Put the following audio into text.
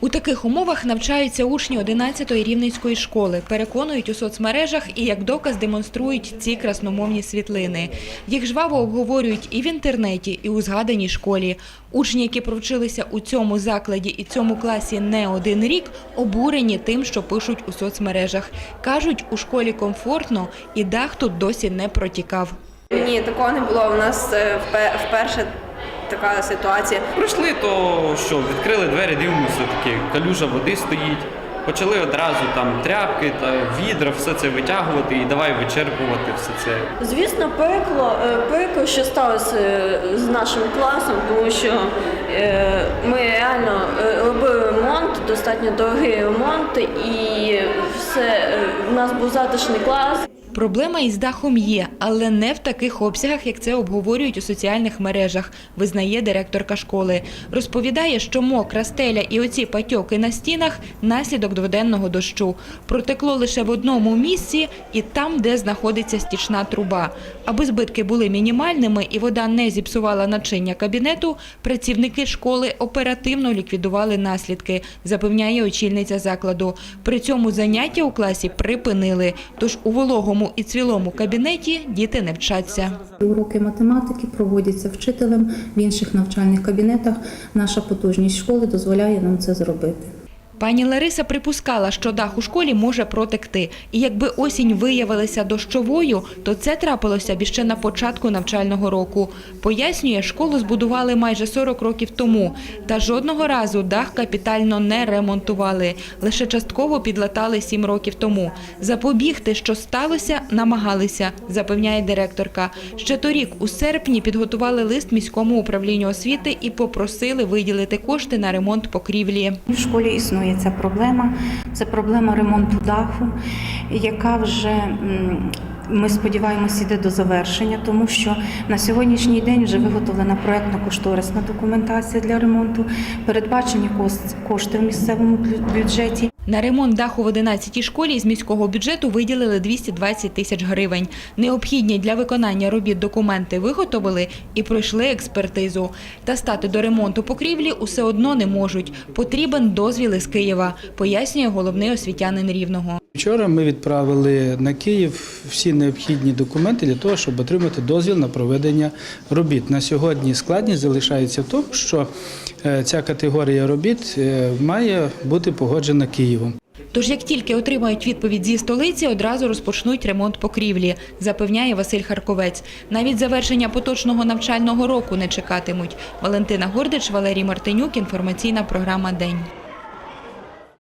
У таких умовах навчаються учні 11-ї рівненської школи. Переконують у соцмережах і як доказ демонструють ці красномовні світлини. Їх жваво обговорюють і в інтернеті, і у згаданій школі. Учні, які провчилися у цьому закладі і цьому класі не один рік, обурені тим, що пишуть у соцмережах. Кажуть, у школі комфортно і дах тут досі не протікав. Ні, такого не було. У нас е, вперше така ситуація. Прийшли, то що, відкрили двері, дивимося, такі калюжа води стоїть. Почали одразу там тряпки та відра, все це витягувати і давай вичерпувати все це. Звісно, пекло, е, пекло, що сталося е, з нашим класом, тому що е, ми реально робили ремонт, достатньо дорогий ремонт, і все у нас був затишний клас. Проблема із дахом є, але не в таких обсягах, як це обговорюють у соціальних мережах, визнає директорка школи. Розповідає, що мокра стеля і оці патьоки на стінах – наслідок дводенного дощу. Протекло лише в одному місці і там, де знаходиться стічна труба. Аби збитки були мінімальними і вода не зіпсувала начиння кабінету, працівники школи оперативно ліквідували наслідки, запевняє очільниця закладу. При цьому заняття у класі припинили, тож у вологому і цвілому кабінеті діти не вчаться. Уроки математики проводяться вчителем в інших навчальних кабінетах. Наша потужність школи дозволяє нам це зробити. Пані Лариса припускала, що дах у школі може протекти. І якби осінь виявилася дощовою, то це трапилося б іще на початку навчального року. Пояснює, школу збудували майже 40 років тому. Та жодного разу дах капітально не ремонтували. Лише частково підлатали 7 років тому. Запобігти, що сталося, намагалися, запевняє директорка. Ще торік, у серпні, підготували лист міському управлінню освіти і попросили виділити кошти на ремонт покрівлі. В школі існує ця проблема. Це проблема ремонту даху, яка вже ми сподіваємося йде до завершення, тому що на сьогоднішній день вже виготовлена проектно-кошторисна документація для ремонту, передбачені кошти в місцевому бюджеті. На ремонт даху в 11-й школі з міського бюджету виділили 220 тисяч гривень. Необхідні для виконання робіт документи виготовили і пройшли експертизу. Та стати до ремонту покрівлі усе одно не можуть. Потрібен дозвіл із Києва, пояснює головний освітянин Рівного. Вчора ми відправили на Київ всі необхідні документи для того, щоб отримати дозвіл на проведення робіт. На сьогодні складність залишається в тому, що е, ця категорія робіт е, має бути погоджена Києвом. Тож як тільки отримають відповідь зі столиці, одразу розпочнуть ремонт покрівлі, запевняє Василь Харковець. Навіть завершення поточного навчального року не чекатимуть. Валентина Гордич, Валерій Мартинюк, інформаційна програма День.